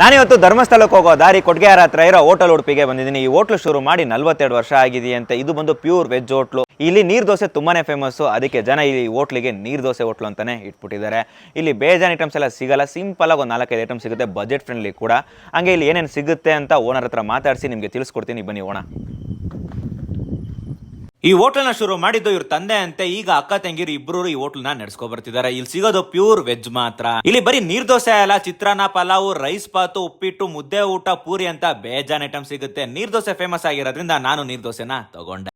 ನಾನಿವತ್ತು ಧರ್ಮಸ್ಥಳಕ್ಕೆ ಹೋಗೋ ದಾರಿ ಕೊಡ್ಗೆಯಾರ ಹತ್ರ ಇರೋ ಹೋಟೆಲ್ ಉಡುಪಿಗೆ ಬಂದಿದ್ದೀನಿ. ಈ ಹೋಟ್ಲು ಶುರು ಮಾಡಿ ನಲ್ವತ್ತೆರಡು ವರ್ಷ ಆಗಿದೆಯಂತೆ. ಇದು ಬಂದು ಪ್ಯೂರ್ ವೆಜ್ ಹೋಟ್ಲು. ಇಲ್ಲಿ ನೀರ್ ದೋಸೆ ತುಂಬಾನೇ ಫೇಮಸ್ಸು ಅದಕ್ಕೆ ಜನ ಇಲ್ಲಿ ಹೋಟ್ಲಿಗೆ ನೀರ್ ದೋಸೆ ಹೋಟ್ಲು ಅಂತಾನೆ ಇಟ್ಬಿಟ್ಟಿದ್ದಾರೆ. ಇಲ್ಲಿ ಬೇಜಾನ್ ಐಟಮ್ಸ್ ಎಲ್ಲ ಸಿಗಲ್ಲ. ಸಿಂಪಲ್ ಆಗಿ ಒಂದು ನಾಲ್ಕೈದು ಐಟಮ್ ಸಿಗುತ್ತೆ. ಬಜೆಟ್ ಫ್ರೆಂಡ್ಲಿ ಕೂಡ. ಹಂಗೆ ಇಲ್ಲಿ ಏನೇನು ಸಿಗುತ್ತೆ ಅಂತ ಓನರ್ ಹತ್ರ ಮಾತಾಡಿಸಿ ನಿಮಗೆ ತಿಳಿಸ್ಕೊಡ್ತೀನಿ. ಬನ್ನಿ ಓಣ ಈ ಹೋಟೆಲ್ನ ಶುರು ಮಾಡಿದ್ದು ಇವ್ರ ತಂದೆ ಅಂತೆ. ಈಗ ಅಕ್ಕ ತಂಗಿರು ಇಬ್ರು ಈ ಹೋಟೆಲ್ನ ನಡ್ಸ್ಕೊ ಬರ್ತಿದ್ದಾರೆ. ಇಲ್ಲಿ ಸಿಗೋದು ಪ್ಯೂರ್ ವೆಜ್ ಮಾತ್ರ. ಇಲ್ಲಿ ಬರೀ ನೀರ್ ದೋಸೆ ಅಲ್ಲ, ಚಿತ್ರಾನ್ನ, ಪಲಾವು, ರೈಸ್ ಪಾತು ಉಪ್ಪಿಟ್ಟು, ಮುದ್ದೆ ಊಟ, ಪೂರಿ ಅಂತ ಬೇಜಾನ್ ಐಟಮ್ ಸಿಗುತ್ತೆ. ನೀರ್ ದೋಸೆ ಫೇಮಸ್ ಆಗಿರೋದ್ರಿಂದ ನಾನು ನೀರ್ ದೋಸೆನ ತಗೊಂಡೆ.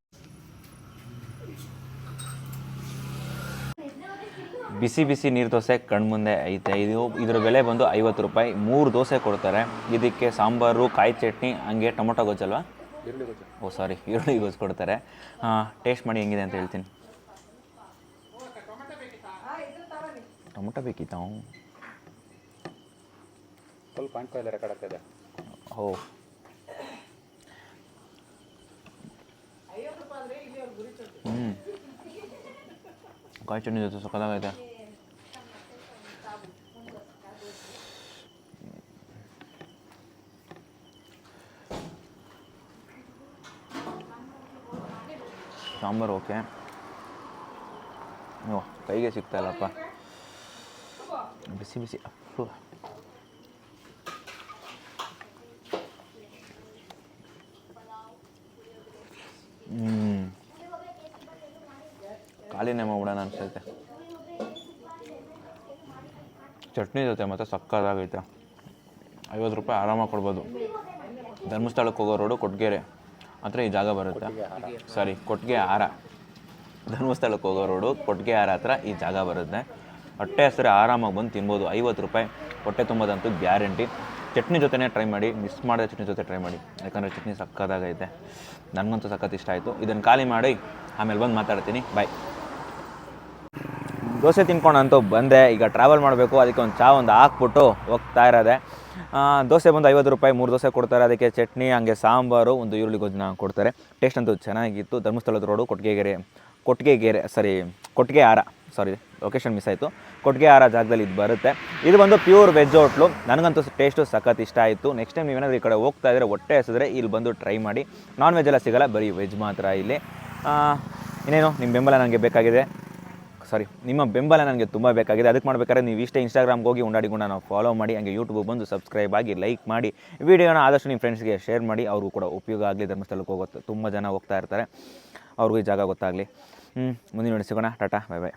ಬಿಸಿ ಬಿಸಿ ನೀರು ದೋಸೆ ಕಣ್ಮುಂದೆ ಐತೆ. ಇದು ಇದರ ಬೆಲೆ ಬಂದು ಐವತ್ತು ರೂಪಾಯಿ. ಮೂರು ದೋಸೆ ಕೊಡ್ತಾರೆ. ಇದಕ್ಕೆ ಸಾಂಬಾರು, ಕಾಯಿ ಚಟ್ನಿ, ಹಂಗೆ ಟೊಮೊಟೊ ಗೊಜ್ಜಲ್ವಾ? ಓ ಸಾರಿ ಈರುಳ್ಳಿ ಗೊಜ್ಜು ಕೊಡ್ತಾರೆ. ಟೇಸ್ಟ್ ಮಾಡಿ ಹೆಂಗಿದೆ ಅಂತ ಹೇಳ್ತೀನಿ. ಟೊಮೊಟೊ ಬೇಕಿತ್ತ? ಸ್ವಲ್ಪ ಫೈವ್ ರೆಕಾರ್ಡ್ ಆಗ್ತದೆ ಓ. ಹ್ಞೂ ಕಾಯಿ ಚಟ್ನಿ ಜೊತೆ ಸಕ್ಕತ್ತಾಗೈತೆ ಸಾಂಬಾರು ಓಕೆ. ಓ, ಕೈಗೆ ಸಿಗ್ತಾ ಇಲ್ಲಪ್ಪ ಬಿಸಿ ಬಿಸಿ, ಅಪ್ಪು. ಖಾಲಿನೇ ಮಾಡೋಣ ಅನ್ಸೈತೆ ಚಟ್ನಿ ಜೊತೆ ಮತ್ತು ಸಕ್ಕತ್ತಾಗೈತೆ. ಐವತ್ತು ರೂಪಾಯಿ ಆರಾಮಾಗಿ ಕೊಡ್ಬೋದು. ಧರ್ಮಸ್ಥಳಕ್ಕೆ ಹೋಗೋ ರೋಡು ಕೊಟ್ಗೆರೆ. ಹತ್ರ ಈ ಜಾಗ ಬರುತ್ತೆ. ಸಾರಿ ಕೊಟ್ಟಿಗೆ ಹಾರ. ಧರ್ಮಸ್ಥಳಕ್ಕೆ ಹೋಗೋ ರೋಡು ಕೊಟ್ಟಿಗೆ ಹಾರ ಹತ್ರ ಈ ಜಾಗ ಬರುತ್ತೆ. ಹೊಟ್ಟೆ ಹೆಸರು ಆರಾಮಾಗಿ ಬಂದು ತಿನ್ಬೋದು. ಐವತ್ತು ರೂಪಾಯಿ ಹೊಟ್ಟೆ ತುಂಬೋದಂತೂ ಗ್ಯಾರಂಟಿ. ಚಟ್ನಿ ಜೊತೆನೇ ಟ್ರೈ ಮಾಡಿ ಮಿಸ್ ಮಾಡಿದ ಚಟ್ನಿ ಜೊತೆ ಟ್ರೈ ಮಾಡಿ. ಯಾಕಂದರೆ ಚಟ್ನಿ ಸಕ್ಕತ್ತಾಗೈತೆ. ನನಗಂತೂ ಸಖತ್ ಇಷ್ಟ ಆಯಿತು. ಇದನ್ನು ಖಾಲಿ ಮಾಡಿ ಆಮೇಲೆ ಬಂದು ಮಾತಾಡ್ತೀನಿ. ಬಾಯ್ ದೋಸೆ ತಿನ್ಕೊಂಡಂತೂ ಬಂದೆ. ಈಗ ಟ್ರಾವೆಲ್ ಮಾಡಬೇಕು. ಅದಕ್ಕೆ ಒಂದು ಚಾ ಒಂದು ಹಾಕ್ಬಿಟ್ಟು ಹೋಗ್ತಾ ಇರೋದೆ. ದೋಸೆ ಬಂದು ಐವತ್ತು ರೂಪಾಯಿ, ಮೂರು ದೋಸೆ ಕೊಡ್ತಾರೆ. ಅದಕ್ಕೆ ಚಟ್ನಿ, ಹಂಗೆ ಸಾಂಬಾರು, ಒಂದು ಈರುಳ್ಳಿ ಗೊಜ್ಜನ್ನ ಕೊಡ್ತಾರೆ. ಟೇಸ್ಟ್ ಅಂತೂ ಚೆನ್ನಾಗಿತ್ತು. ಧರ್ಮಸ್ಥಳದ ರೋಡು ಕೊಟ್ಟಿಗೆಗೆರೆ ಕೊಟ್ಟಿಗೆಗೆರೆ ಸಾರಿ ಕೊಟ್ಟಿಗೆ ಹಾರ ಸಾರಿ ಲೊಕೇಶನ್ ಮಿಸ್ ಆಯಿತು. ಕೊಟ್ಟಿಗೆ ಹಾರ ಜಾಗದಲ್ಲಿ ಇದು ಬರುತ್ತೆ. ಇದು ಬಂದು ಪ್ಯೂರ್ ವೆಜ್ ಹೋಟ್ಲು ನನಗಂತೂ ಟೇಸ್ಟು ಸಖತ್ ಇಷ್ಟ ಆಯಿತು. ನೆಕ್ಸ್ಟ್ ಟೈಮ್ ನೀವೇನಾದರೂ ಈ ಕಡೆ ಹೋಗ್ತಾ ಇದ್ದರೆ ಹೊಟ್ಟೆ ಹಸಿದ್ರೆ ಇಲ್ಲಿ ಬಂದು ಟ್ರೈ ಮಾಡಿ. ನಾನ್ ವೆಜ್ ಎಲ್ಲ ಸಿಗಲ್ಲ, ಬರೀ ವೆಜ್ ಮಾತ್ರ ಇಲ್ಲಿ. ಇನ್ನೇನು ನಿಮ್ಮ ಬೆಂಬಲ ನನಗೆ ಬೇಕಾಗಿದೆ. ಸಾರಿ, ನಿಮ್ಮ ಬೆಂಬಲ ನನಗೆ ತುಂಬ ಬೇಕಾಗಿದೆ. ಅದಕ್ಕೆ ಮಾಡಬೇಕಾದ್ರೆ ನೀವು ಇಷ್ಟೇ ಇನ್ಸ್ಟಾಗ್ರಾಮ್ಗೆ ಹೋಗಿ ಉಂಡಾಡಿಗುಣ ನಾವು ಫಾಲೋ ಮಾಡಿ, ಹಂಗೆ ಯೂಟ್ಯೂಬ್ ಬಂದು ಸಬ್ಸ್ಕ್ರೈಬ್ ಆಗಿ ಲೈಕ್ ಮಾಡಿ. ವಿಡಿಯೋನ ಆದಷ್ಟು ನಿಮ್ಮ ಫ್ರೆಂಡ್ಸ್ಗೆ ಶೇರ್ ಮಾಡಿ, ಅವ್ರಿಗೂ ಕೂಡ ಉಪಯೋಗ ಆಗಲಿ, ಧರ್ಮಸ್ಥಳಕ್ಕೆ ಹೋಗುತ್ತೆ ತುಂಬ ಜನ ಹೋಗ್ತಾ ಇರ್ತಾರೆ. ಅವ್ರಿಗೂ ಈ ಜಾಗ ಗೊತ್ತಾಗಲಿ. ಮುಂದಿನ ಸಿಗೋಣ. ಟಾಟಾ ಬಾಯ್ ಬಾಯ್